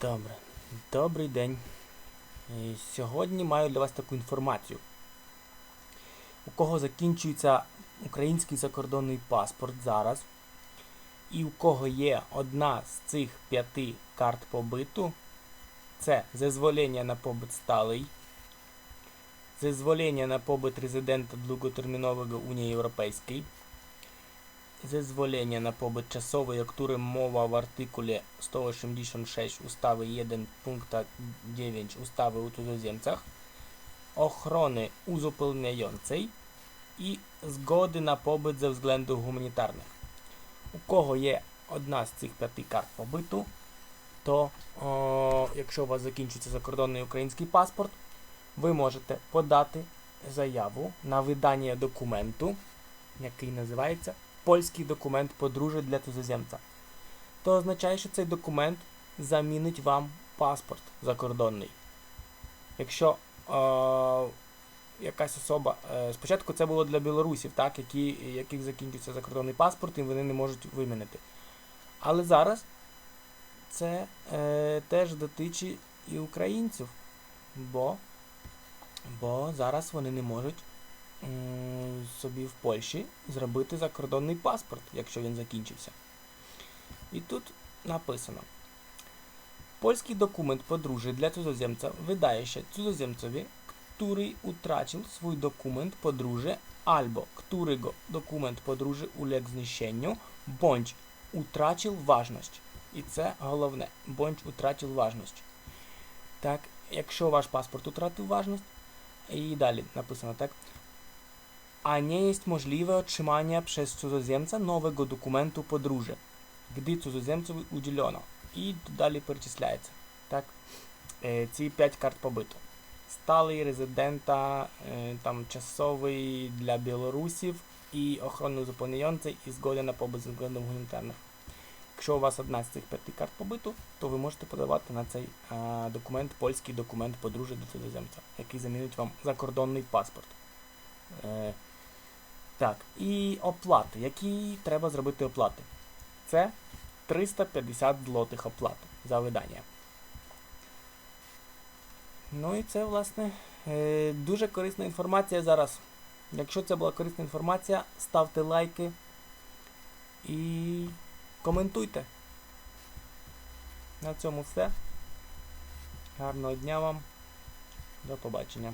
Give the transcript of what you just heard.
Добре. Добрий день. Е, Сьогодні маю для вас таку інформацію. У кого закінчується український закордонний паспорт зараз, і у кого є одна з цих п'яти карт побиту, це зазволення на побит сталий, зазволення на побит резидента довготермінового Унії Європейської, Zezwolenie na pobyt czasowy, o którym mowa w artykule 186 ustawy 1 punkta 9 ustawy o cudzoziemcach, ochrony uzupełniającej i zgody na pobyt ze względów humanitarnych. У кого є одна з цих п'яти карт побиту, то о, якщо у вас закінчується закордонний український паспорт, ви можете подати заяву на видання документу, який називається польський документ подружжя для тузоземця. То означає, що цей документ замінить вам паспорт закордонний. Якщо е, якась особа. Е, спочатку це було для білорусів, так, які, яких закінчується закордонний паспорт, і вони не можуть вимінити. Але зараз це е, теж дотичить і українців, бо, бо зараз вони не можуть собі в Польщі зробити закордонний паспорт, якщо він закінчився. І тут написано: Польський документ подружжя для cudzoziemca wydaje się cudzoziemcowi, który utracił swój dokument poдружжя albo którego dokument poдружжя uległ zniesieniu, bądź utracił ważność. І це головне, bądź utracił ważność. Так, якщо ваш паспорт втратив важність, і далі написано так, a nie jest możliwe otrzymanie przez cudzoziemca nowego dokumentu podróży, gdy cudzoziemcowi udzielono. І далі перечисляється. Так? Ці 5 карт побиту. Сталий, резидента, там, часовий для білорусів і охоронно зупиняючий і згода на побут з гуманітарних. Якщо у вас одна з цих п'яти карт побиту, то ви можете подавати на цей а, документ, польський документ подружжя до цудоземця, який замінить вам закордонний паспорт. Е, так, і оплати. Які треба зробити оплати? Це 350 злотих оплати за видання. Ну і це, власне, е, дуже корисна інформація зараз. Якщо це була корисна інформація, ставте лайки і коментуйте. На цьому все. Гарного дня вам. До побачення.